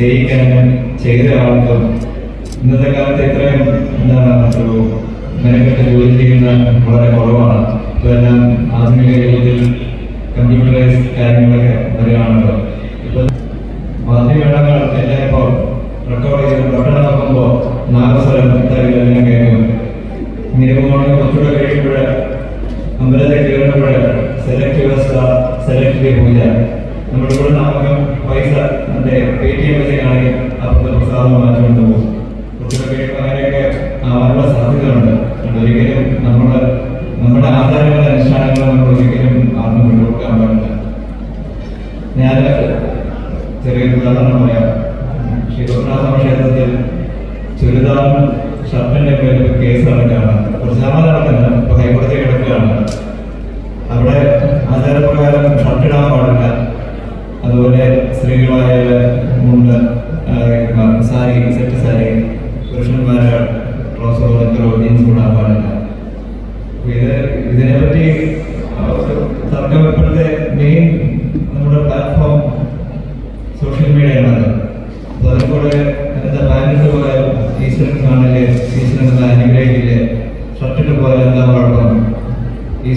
ചെയ്യിക്കാനും ചെയ്ത ആൾക്കും ഇന്നത്തെ കാലത്ത് ഇത്രയും എന്താണ് ഒരു മെനക്കെട്ട് ജോലി ചെയ്യുന്ന വളരെ കുറവാണ്. ഇതെല്ലാം ആധുനിക യുഗത്തിൽ കമ്പ്യൂട്ടറൈസ് കാര്യങ്ങളൊക്കെ വരികയാണല്ലോ. ഇപ്പൊ മാധ്യമങ്ങൾ എല്ലാം ഇപ്പോൾ റെക്കോർഡ് ചെയ്ത് പെട്ടെന്ന് നോക്കുമ്പോൾ നാഗസ്വരം തരികളെല്ലാം കേൾക്കും. ഇങ്ങനെ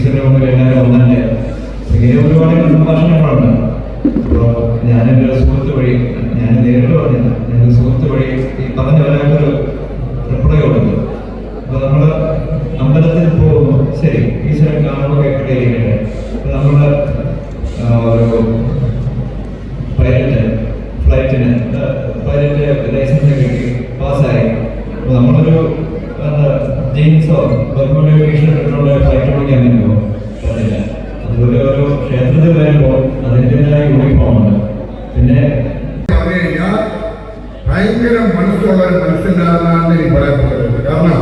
ഈശ്വരന്റെ മുമ്പിൽ എല്ലാവരും ഒന്നല്ലേ? ഇങ്ങനെ ഒരുപാട് സംഭാഷണങ്ങളുണ്ട് അപ്പോൾ ഞാനെന്റെ ഒരു സുഹൃത്ത് വഴി ഞാൻ നേരിട്ട് പറഞ്ഞില്ല. എന്റെ സുഹൃത്ത് വഴി ഈ പറഞ്ഞ ഒരാൾക്കൊരു റിപ്ലൈ കൊടുത്തു അപ്പോൾ നമ്മൾ അമ്പലത്തിൽ പോകുന്നു. ശരി ഈശ്വരൻ കാണുമ്പോൾ കേൾക്കട്ടെ ഇരിക്കട്ടെ. ആ, ഒരു പൈലറ്റ് ഫ്ലൈറ്റിന് പൈലറ്റ് ലൈസൻസ് കിട്ടി പാസ്സായി അപ്പോൾ നമ്മളൊരു എന്താ ജീൻസോ ബർമുഡയോ ടീഷർട്ട് ഇട്ടുള്ള ഫ്ലൈറ്റ് പറ്റുമോ പറ്റില്ല അതുപോലെ ഒരു ക്ഷേത്രത്തിൽ വരുമ്പോൾ അതിന്റെതായ യൂണിഫോം ഉണ്ട്. പിന്നെ ഭയങ്കര മനസ്സുള്ള ഒരു മനുഷ്യനാണെന്നാണ് എനിക്ക് പറയാൻ പറ്റുന്നത് കാരണം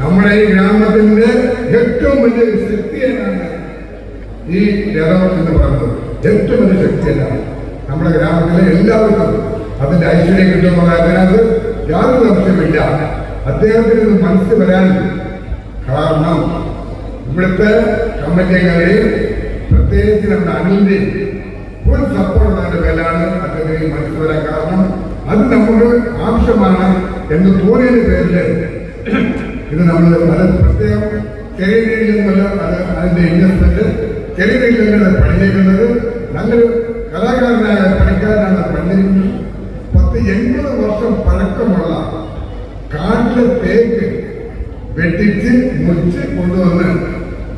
നമ്മുടെ ഈ ഗ്രാമത്തിന്റെ ഏറ്റവും വലിയ ശക്തി ശക്തിയാണ് ഈ രഥം എന്ന് പറയുന്നത്. ഏറ്റവും വലിയ ശക്തിയല്ല നമ്മുടെ ഗ്രാമത്തിലെ എല്ലാവർക്കും അതിന്റെ ഐശ്വര്യം കിട്ടുമെന്നുള്ള അതിനകത്ത് യാതൊരു സംശയമില്ല അദ്ദേഹത്തിന് ഇത് മനസ്സിൽ വരാൻ കാരണം ഇവിടുത്തെ കമ്മിറ്റികളിൽ പ്രത്യേകിച്ച് നമ്മുടെ അനിലിന്റെയും ഫുൾ നമ്മുടെ പേരാണ് അദ്ദേഹത്തിന് മനസ്സിൽ വരാൻ കാരണം. അത് നമുക്ക് ആവശ്യമാണ് എന്ന് തോന്നിയതിന്റെ പേരിൽ ഇത് നമ്മൾ പല പ്രത്യേകം ചെറിയ അത് അതിന്റെ ഇൻവെസ്റ്റ്മെന്റ് ചെറിയ രീതിയിൽ നിന്നുള്ള നല്ലൊരു കലാകാരനായ പണിക്കാരനാണ് പണിഞ്ഞിരിക്കുന്നത് പത്ത് എൺപത് വർഷം പഴക്കമുള്ള കാട്ടിലെ തേക്ക് വെട്ടിച്ച് മുറിച്ച് കൊണ്ടുവന്ന്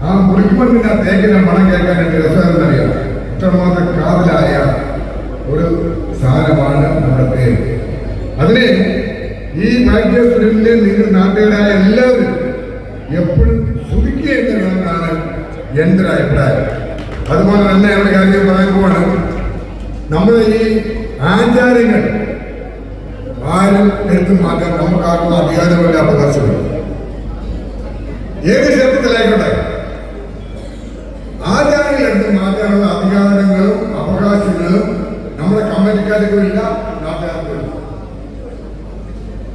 ആ മുറിക്കുമ്പോൾ പിന്നെ ആ തേക്കിന്റെ മണം കേൾക്കാൻ എനിക്ക് രസമെന്നറിയാം ഇത്രമാത്രം കാതലായ ഒരു സാധനമാണ് നമ്മുടെ തേക്ക് അതിനെ ഈ ഭാഗ്യസുരലിനെ നിങ്ങൾ നാട്ടുകാരായ എല്ലാവരും എപ്പോഴും വേണമെന്നാണ് എന്റെ ഒരു അഭിപ്രായം. അതുപോലെ തന്നെ ഒരു കാര്യം പറയാൻ പോവാണ്. നമ്മുടെ ഈ ആചാര്യങ്ങൾ ആരും എടുത്തു മാറ്റാൻ നമുക്കാർക്കും അധികാരമില്ല അവകാശമില്ല. ഏത് ക്ഷേത്രത്തിലായിക്കോട്ടെ? ആചാരങ്ങൾ എടുത്ത് മാറ്റാനുള്ള അധികാരങ്ങളും അവകാശങ്ങളും നമ്മുടെ കമ്മിറ്റിക്കാർക്കും ഇല്ല നാട്ടുകാർക്കും ഇല്ല.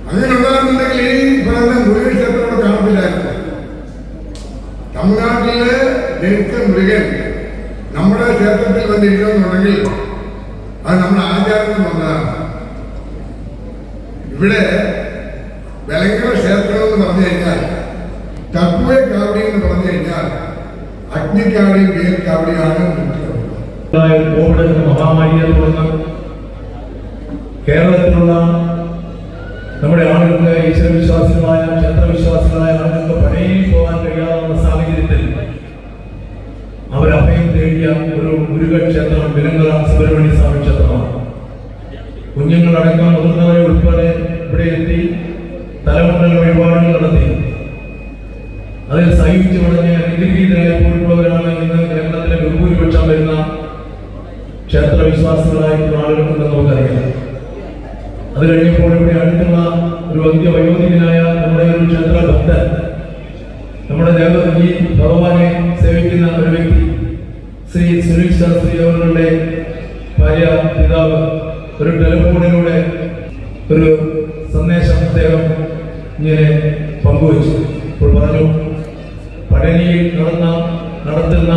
അങ്ങനെ ഉണ്ടാകുന്നുണ്ടെങ്കിൽ ഈ പറയുന്ന ക്ഷേത്രം കാണത്തില്ലായിരുന്നു. തമിഴ്നാട്ടിലെ ജനിച്ച മൃഗൻ നമ്മുടെ ക്ഷേത്രത്തിൽ വന്നിരിക്കുന്നുണ്ടെങ്കിൽ അത് നമ്മുടെ ആചാരത്തിൽ വന്നതാണ് ഇവിടെ വെലങ്കര നമ്മുടെ ദേവ ഈ ഭഗവാനെ സേവിക്കുന്ന ഒരു വ്യക്തി ശ്രീ സുനിൽ ശാസ്ത്രി അവരുടെ ഭാര്യ പിതാവ് ഒരു ടെലിഫോണിലൂടെ ഒരു സന്ദേശം അദ്ദേഹം ഇങ്ങനെ പങ്കുവച്ചു. അപ്പോൾ പറഞ്ഞു പഴനിയിൽ നടന്ന നടത്തുന്ന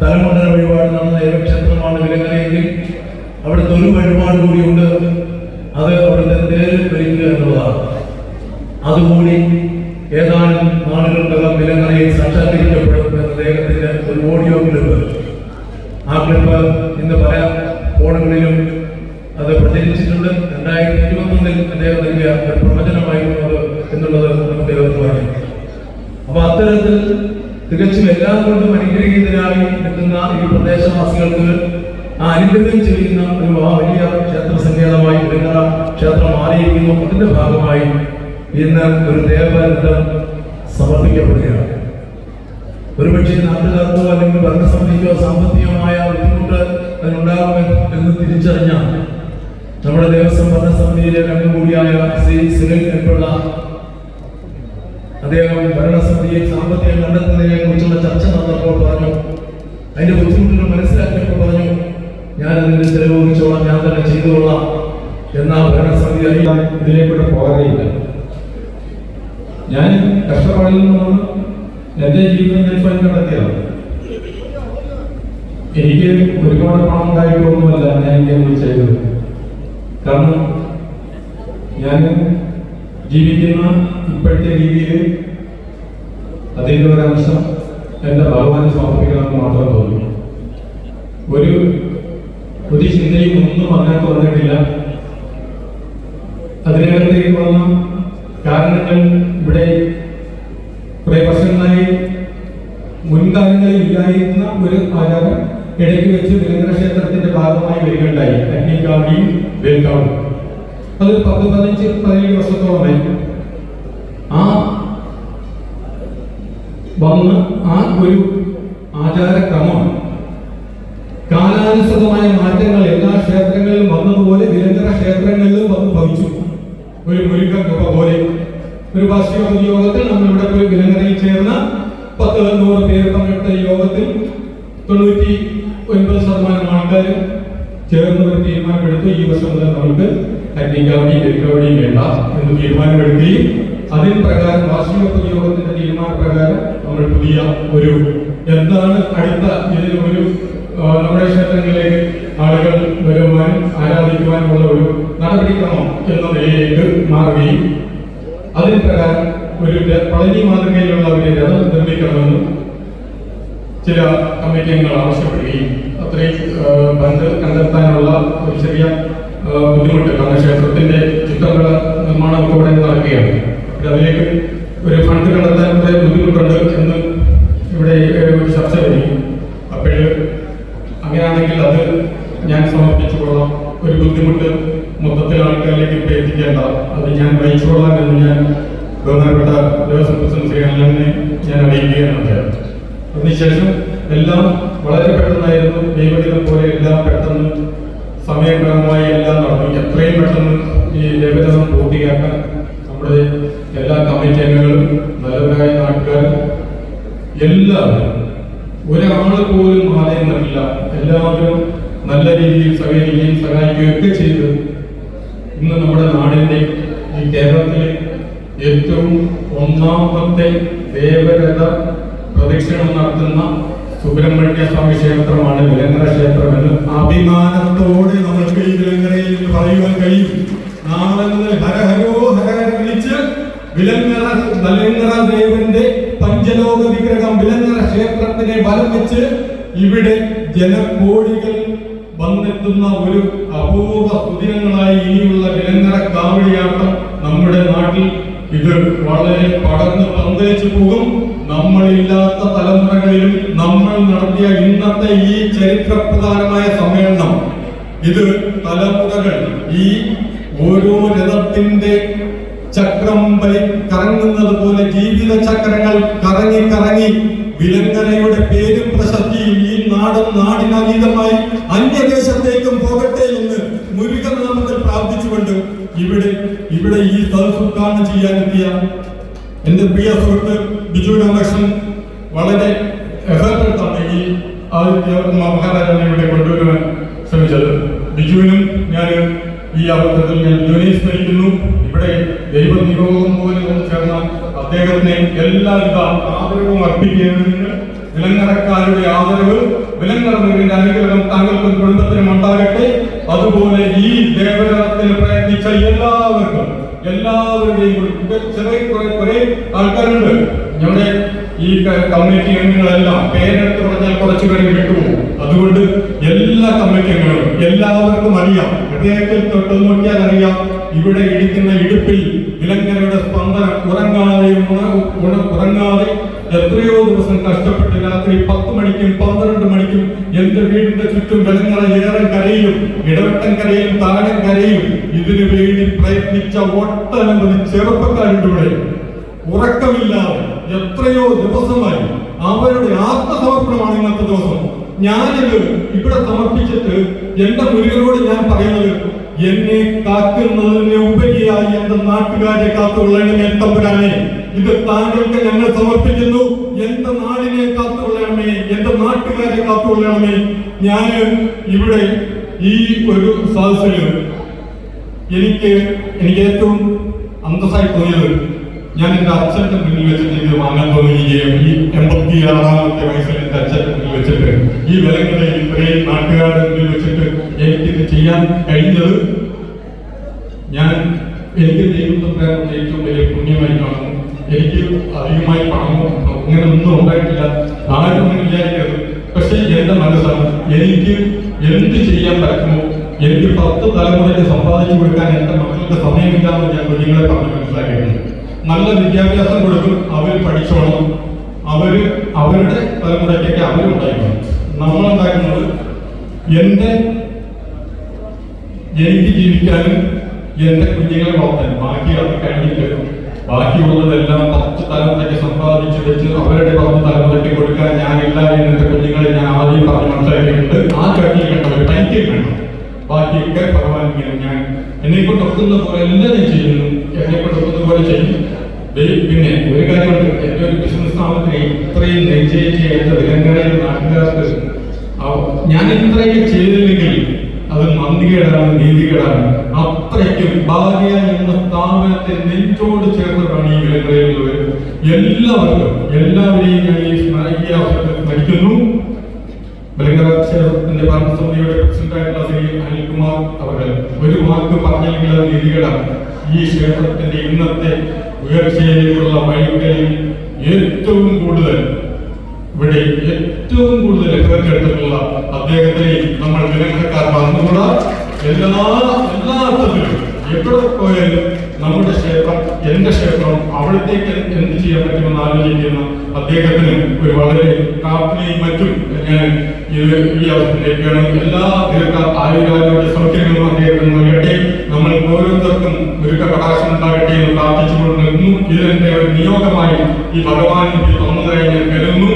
തലമുണ്ടന വഴിപാട് നടന്ന ഏക ക്ഷേത്രമാണ് വിലങ്ങനെയെങ്കിൽ അവിടുത്തെ ഒരു വഴിപാട് കൂടിയുണ്ട് അത് അവിടുത്തെ തേരിൽ ഭരിക്കുക എന്നുള്ളതാണ്. അതുകൂടി ഏതാനും നാളുകൾക്കകം സാക്ഷാത്കരിക്കപ്പെടും എന്ന അദ്ദേഹത്തിന്റെ ഒരു ഓഡിയോ ക്ലിപ്പ് ആ ക്ലിപ്പ് ഇന്ന് പല ഫോണുകളിലും അത് പ്രചരിച്ചിട്ടുണ്ട്. രണ്ടായിരത്തി ഇരുപത്തൊന്നിൽ അദ്ദേഹം നൽകിയ ഒരു പ്രവചനമായിരുന്നു അത് എന്നുള്ളത് നമുക്ക് ഏവർക്കും പറയാം അപ്പൊ അത്തരത്തിൽ തികച്ചും എല്ലാം കൊണ്ടും അനുഗ്രഹീതരായി എത്തുന്ന ഈ പ്രദേശവാസികൾക്ക് ആ അനുഗ്രഹം ചെയ്യുന്ന ഒരു വലിയ ക്ഷേത്ര സങ്കേതമായി ക്ഷേത്രം മാറിയിരിക്കുന്നു അതിന്റെ ഭാഗമായി ഇന്ന് ഒരു ദേവബന്ധം സമർപ്പിക്കപ്പെടുകയാണ്. ഒരുപക്ഷെ നാട്ടുകാർക്കോ അല്ലെങ്കിൽ ഭരണസമിതിക്കോ സാമ്പത്തികമായ ബുദ്ധിമുട്ട് അതിനുണ്ടാകുമെന്ന് എന്ന് തിരിച്ചറിഞ്ഞ നമ്മുടെ ദേവസ്വം ഭരണസമിതിയിലെ കണ്ണുകൂടിയായ ശ്രീ എൻപിള്ള അദ്ദേഹം ഭരണസമിതിയിൽ സാമ്പത്തികം കണ്ടെത്തുന്നതിനെ കുറിച്ചുള്ള ചർച്ച നടന്നപ്പോൾ പറഞ്ഞു. അതിന്റെ ബുദ്ധിമുട്ടുകൾ മനസ്സിലാക്കിയപ്പോൾ പറഞ്ഞു ഞാൻ അതിന്റെ ചെലവ് കുറിച്ചോളാം ഞാൻ തന്നെ ചെയ്തുകൊള്ളാം എന്ന ഭരണസമിതി അറിയാൻ ഇതിലേക്കൂടെ പോകാതെയില്ല ഞാൻ കഷ്ടപ്പാടിൽ നിന്നാണ് എന്റെ ജീവിതം ഞാൻ സ്വയം കണ്ടെത്തിയതാണ്. എനിക്ക് ഒരുപാട് പണം ഉണ്ടായിട്ടൊന്നുമല്ല ഞാൻ ഇങ്ങനെ ചെയ്തത്. കാരണം ഞാൻ ജീവിക്കുന്ന ഇപ്പോഴത്തെ രീതിയിൽ അതിന്റെ ഒരു അംശം എന്റെ ഭഗവാനെ സമർപ്പിക്കണമെന്ന് മാത്രം തോന്നി. ഒരു ഒരു ചിന്തയും ഒന്നും അങ്ങനെ വന്നിട്ടില്ല. അതിനകത്തേക്ക് വന്ന കാരണങ്ങൾ ഇവിടെ കുറെ വർഷങ്ങളായി മുൻകാലങ്ങളിൽ ഇല്ലായിരുന്ന ഒരു ആചാരം ഇടയ്ക്ക് വെച്ച് വിലങ്കര ക്ഷേത്രത്തിന്റെ ഭാഗമായി വരികയുണ്ടായി. കന്നിക്കാവിയും വേൽക്കാവും അതൊരു പത്ത് പതിനഞ്ച് പതിനേഴ് വർഷത്തോളമായി. ആ വന്ന് ആ ഒരു ആചാരക്രമം കാലാനുസൃതമായ മാറ്റങ്ങൾ എല്ലാ ക്ഷേത്രങ്ങളിലും വന്നതുപോലെ വിലങ്കര ക്ഷേത്രങ്ങളിലും വന്ന് ഭവിച്ചു. ഒരു മുരുക്കം കുറ പോലെ. ഒരു വാർഷിക യോഗത്തിൽ നമ്മൾ ഇവിടെ പോയി വിലങ്ങരയിൽ ചേർന്ന പത്ത് നൂറ് പേര് പങ്കെടുത്ത യോഗത്തിൽ തൊണ്ണൂറ്റി ഒൻപത് ശതമാനം ആൾക്കാർ ചേർന്ന് ഒരു തീരുമാനമെടുത്തു. ഈ വർഷം മുതൽ നമുക്ക് കന്യകാവടി വെൽക്കാവടിയും വേണ്ട എന്ന് തീരുമാനമെടുക്കുകയും അതിന് പ്രകാരം വാർഷിക പൊതുയോഗത്തിന്റെ തീരുമാനപ്രകാരം നമ്മൾ പുതിയ ഒരു എന്താണ് അടുത്ത ഇതിന് ഒരു നമ്മുടെ ക്ഷേത്രങ്ങളിലേക്ക് ആളുകൾ വരുവാനും ആരാധിക്കുവാനുമുള്ള ഒരു നടപടിക്രമം എന്ന നിലയിലേക്ക് മാറുകയും അതിന് പ്രകാരം ഒരു പളനി മാതൃകയിലുള്ള ഒരു രഥം നിർമ്മിക്കണമെന്ന് ചില കമ്മിറ്റി അംഗങ്ങൾ ആവശ്യപ്പെടുകയും അത്രയും ബന്ധ കണ്ടെത്താനുള്ള ഒരു ചെറിയ ബുദ്ധിമുട്ട് കാരണം ക്ഷേത്രത്തിന്റെ ചിത്രങ്ങള നിർമ്മാണമൊക്കെ ഇവിടെ നടക്കുകയാണ്. അതിലേക്ക് ഒരു ഫണ്ട് കണ്ടെത്താൻ ബുദ്ധിമുട്ടുണ്ട് എന്ന് ഇവിടെ ചർച്ച വരും അപ്പോൾ അങ്ങനെയാണെങ്കിൽ അത് ഞാൻ സമർപ്പിച്ചു കൊള്ളാം ഒരു ബുദ്ധിമുട്ട് മൊത്തത്തിൽ ആൾക്കാരിലേക്ക് ഇപ്പൊ എത്തിക്കേണ്ട അത് ഞാൻ വഹിച്ചുകൊള്ളാം എന്ന് ഞാൻ ബഹുമാനപ്പെട്ട ദേവസ്വം പ്രസിഡന്റ് ശ്രീ അണ്ണനെ ഞാൻ അറിയിക്കുകയാണ് അദ്ദേഹം. അതിനുശേഷം എല്ലാം വളരെ പെട്ടെന്നായിരുന്നു. ദൈവദിനം പോലെ എല്ലാം പെട്ടെന്ന് സമയക്രമമായി എല്ലാം നടന്നു. എത്രയും പെട്ടെന്ന് ഈ ദേവദിനം പൂർത്തിയാക്കാൻ നമ്മുടെ എല്ലാ കമ്മിറ്റി അംഗങ്ങളും നല്ലവരായ നാട്ടുകാരും എല്ലാവരും ഒരാൾ പോലും മാറി നിന്നിട്ടില്ല എല്ലാവരും നല്ല രീതിയിൽ സഹകരിക്കുകയും സഹായിക്കുകയും ഒക്കെ ചെയ്ത്. ഇന്ന് നമ്മുടെ നാടിന്റെ ഈ കേരളത്തിലെ ഏറ്റവും ഒന്നാമത്തെ ദേവരഥ പ്രദക്ഷിണം നടത്തുന്ന സുബ്രഹ്മണ്യ സ്വാമി ക്ഷേത്രമാണ് വിലങ്ങര ക്ഷേത്രം എന്ന് അഭിമാനത്തോടെ നമ്മൾക്ക് ഈ വിലങ്ങരയിൽ പറയുവാൻ കഴിയും. നാളെ ഹരഹരോ ഹരഹര ദേവന്റെ പഞ്ചലോക വിഗ്രഹം വിലങ്ങര ക്ഷേത്രത്തിനെ വലം വെച്ച് ഇവിടെ ജനകോടികൾ വന്നെത്തുന്ന ഒരു അപൂർവ സുദിനങ്ങളായി ഇനിയുള്ള നിരന്തര കാവടിയാട്ടം നമ്മുടെ നാട്ടിൽ ഇത് വളരെ പടർന്ന് പന്തലിച്ചു പോകും. നമ്മളില്ലാത്ത തലമുറകളിലും നമ്മൾ നടത്തിയ ഇന്നത്തെ ഈ ചരിത്രപ്രധാനമായ സമ്മേളനം. ഇത് തലമുറകൾ ഈ ഓരോ രഥത്തിന്റെ ചക്രം വരെ കറങ്ങുന്നത് പോലെ ജീവിത ചക്രങ്ങൾ കറങ്ങി കറങ്ങി വിലങ്കരയുടെ പേരും പ്രശസ്തിയും ഈ നാടും നാടിനതീതമായി അന്യദേശത്തേക്കും പോകട്ടെ എന്ന് മുരുകൻ നമ്മൾ പ്രാർത്ഥിച്ചുകൊണ്ട് ഇവിടെ ഇവിടെ ഈ സദസ് ഉദ്ഘാടനം ചെയ്യാനെത്തിയ എന്റെ പ്രിയ സുഹൃത്ത് ബിജു രാമകൃഷ്ണൻ വളരെ എഫേർട്ട് എടുത്താണ് ഈ ആദിത്യ മഹാരാജാവിനെ ഇവിടെ കൊണ്ടുവരുവാൻ ശ്രമിച്ചത്. ബിജുവിനും ഞാൻ ഈ അവസരത്തിൽ ഞാൻ ബിജുവിനെ സ്മരിക്കുന്നു. ഇവിടെ ദൈവ നിരോധം പോലെ ചേർന്ന അദ്ദേഹത്തിന് എല്ലാവിധ ആദരവും അർപ്പിക്കുന്നതിന് വിലങ്ങറക്കാരുടെ ആദരവ് വിലങ്ങറന്നതിന്റെ അനുഗ്രഹം താങ്കൾക്കും കുടുംബത്തിനും ഉണ്ടാകട്ടെ. അതുപോലെ ഈ ദേവരത്തിന് പ്രയത്നിച്ച എല്ലാവർക്കും എല്ലാവരുടെയും ചെറിയ ഞങ്ങളുടെ ഈ കമ്മിറ്റി അംഗങ്ങളെല്ലാം പേരെടുത്ത് പറഞ്ഞാൽ കുറച്ചു അതുകൊണ്ട് എല്ലാ കമ്മിറ്റി അംഗങ്ങളും എല്ലാവർക്കും അറിയാം. ഹൃദയത്തിൽ തൊട്ട് നോക്കിയാൽ അറിയാം ഇവിടെ ഇടിക്കുന്ന ഇടുപ്പിൽ ഇലങ്കരയുടെ സ്പന്ദനം ഉറങ്ങാതെ ഉറങ്ങാതെ എത്രയോ ദിവസം കഷ്ടപ്പെട്ട് രാത്രി പത്ത് മണിക്കും പന്ത്രണ്ട് മണിക്കും എന്റെ വീടിന്റെ ചുറ്റും ജനങ്ങളെ ഏറെ കരയും ഇടവട്ടം കരയും താഴം കരയും. ഇതിനു വേണ്ടി പ്രയത്നിച്ച ഒട്ടനവധി ചെറുപ്പക്കാരുണ്ട് ഇവിടെ ഉറക്കമില്ലാതെ എത്രയോ ദിവസമായി അവരുടെ ആത്മസമർപ്പണമാണ് ഇന്നത്തെ ദിവസം. ഞാനിത് ഇവിടെ സമർപ്പിച്ചിട്ട് എന്റെ മുരുകനോട് ഞാൻ പറയുന്നത് എന്നെ കാക്കുന്നതിന് ഉപരിയായി എന്റെ നാട്ടുകാരെ കാത്തുകൊള്ളണമേ തമ്പുരാനെ. ഇത് താങ്കൾക്ക് ഞങ്ങൾ സമർപ്പിക്കുന്നു. എന്റെ നാടിനെ കാത്തുകൊള്ളണമേ എന്റെ നാട്ടുകാരെ കാത്തുകൊള്ളണമേ. ഞാൻ ഇവിടെ ഈ ഒരു സദസ്സിൽ എനിക്ക് എനിക്ക് ഏറ്റവും അന്തസ്സായി തോന്നിയത് ഞാൻ എന്റെ അച്ഛന്റെ മുന്നിൽ വെച്ചിട്ട് ഇത് വാങ്ങാൻ തോന്നുകയും ഈ എൺപത്തി ആറാമത്തെ വയസ്സിൽ എന്റെ അച്ഛന്റെ മുന്നിൽ വെച്ചിട്ട് ഈ വിലങ്ങളെ ഇത്രയും നാട്ടുകാരുടെ മുന്നിൽ വെച്ചിട്ട് എനിക്കിത് ചെയ്യാൻ കഴിഞ്ഞത് ഞാൻ എനിക്ക് ദൈവത്തെ ഏറ്റവും വലിയ പുണ്യമായി കാണുന്നു. എനിക്ക് അധികമായി പണമോ അങ്ങനെ ഒന്നും ഉണ്ടായിട്ടില്ല. ആരും വിചാരിക്കരുത് പക്ഷെ എന്റെ മനസ്സാണ്. എനിക്ക് എന്ത് ചെയ്യാൻ പറ്റുമോ? എനിക്ക് പത്ത് തലമുറയ്ക്ക് സമ്പാദിച്ചു കൊടുക്കാൻ എന്റെ മക്കൾക്ക് സമയമില്ലാന്ന് ഞാൻ കുഞ്ഞുങ്ങളെ പറഞ്ഞ് മനസ്സിലാക്കിയിരുന്നു നല്ല വിദ്യാഭ്യാസം കൊടുക്കും അവർ പഠിച്ചോണം അവർ അവരുടെ തലമുറയ്ക്കൊക്കെ അവരുണ്ടായിക്കണം നമ്മളുണ്ടാക്കുന്നത് എന്റെ എനിക്ക് ജീവിക്കാനും എന്റെ കുഞ്ഞുങ്ങളെ വളർത്താനും. ബാക്കി അത് കഴിഞ്ഞിട്ട് ബാക്കിയുള്ളതെല്ലാം പത്ത് തലമുറയ്ക്ക് സമ്പാദിച്ചു വെച്ച് അവരുടെ പത്ത് തലമുറയ്ക്ക് കൊടുക്കാൻ ഞാനില്ല എന്നിട്ട് കുഞ്ഞുങ്ങളെ ഞാൻ ആദ്യം പറഞ്ഞു മനസ്സിലാക്കിയിട്ടുണ്ട്. ആ കട്ടിൽ കണ്ടത് ടൈറ്റിൽ വേണം ബാക്കിയൊക്കെ ഭഗവാൻ ഞാൻ എന്നെ കൊണ്ട് ഒക്കുന്ന പോലെ എല്ലാം ഞാൻ ചെയ്യുന്നു. എന്നെ കൊണ്ട് ഒക്കുന്ന പോലെ ചെയ്യും പിന്നെ ഒരു കാര്യമുണ്ട് എന്റെ ഒരു ബിസിനസ് സ്ഥാപനത്തിന് ഇത്രയും നെഞ്ചേറ്റി നാട്ടുകാർക്ക് ഞാൻ ഇത്രയും ചെയ്തില്ലെങ്കിൽ അത് മന്ദികേടാണ് നീതികേടാണ് അത്രയ്ക്കും ഭാര്യ എന്ന സ്ഥാപനത്തെ നെഞ്ചോട് ചേർന്നിട്ടാണ് ഈ വിലങ്ങരയിലുള്ളവർ എല്ലാവർക്കും എല്ലാവരെയും ഞാൻ ഈ സ്മരിക്കുന്നു. ഭരണസമിതിയുടെ ശ്രീ അനിൽകുമാർ അവർ ഒരു വാക്ക് പറഞ്ഞില്ലെങ്കിൽ അത് നീതികേടാണ്. ഈ ക്ഷേത്രത്തിന്റെ ഇന്നത്തെ ഉയർച്ചയിലേക്കുള്ള വഴികളിൽ ഏറ്റവും കൂടുതൽ ഇവിടെ ഏറ്റവും കൂടുതൽ എഫേർട്ടെടുത്തിട്ടുള്ള അദ്ദേഹത്തെ നമ്മൾ വിലങ്ങക്കാർ മറന്നുകൂടാ എല്ലാ എല്ലാ എവിടെ പോയാലും നമ്മുടെ ക്ഷേത്രം എന്റെ ക്ഷേത്രം അവിടത്തേക്ക് എന്ത് ചെയ്യാൻ പറ്റുമെന്ന് ആലോചിക്കുന്ന അദ്ദേഹത്തിന് ഒരു വളരെ പ്രാർത്ഥനയും മറ്റും ഞാൻ ഇത് ഈ അവസരത്തിലേക്കാണ് എല്ലാ ദീർഘ ആയുരാരോഗ്യ സൗകര്യങ്ങളും അദ്ദേഹത്തിന് നൽകട്ടെ. നമ്മൾ ഓരോരുത്തർക്കും ഒരു കടാശം ഉണ്ടാകട്ടെ എന്ന് പ്രാർത്ഥിച്ചുകൊണ്ട് ഒരു നിയോഗമായി ഈ ഭഗവാൻ എനിക്ക് തന്നതായി ഞാൻ കരുതുന്നു.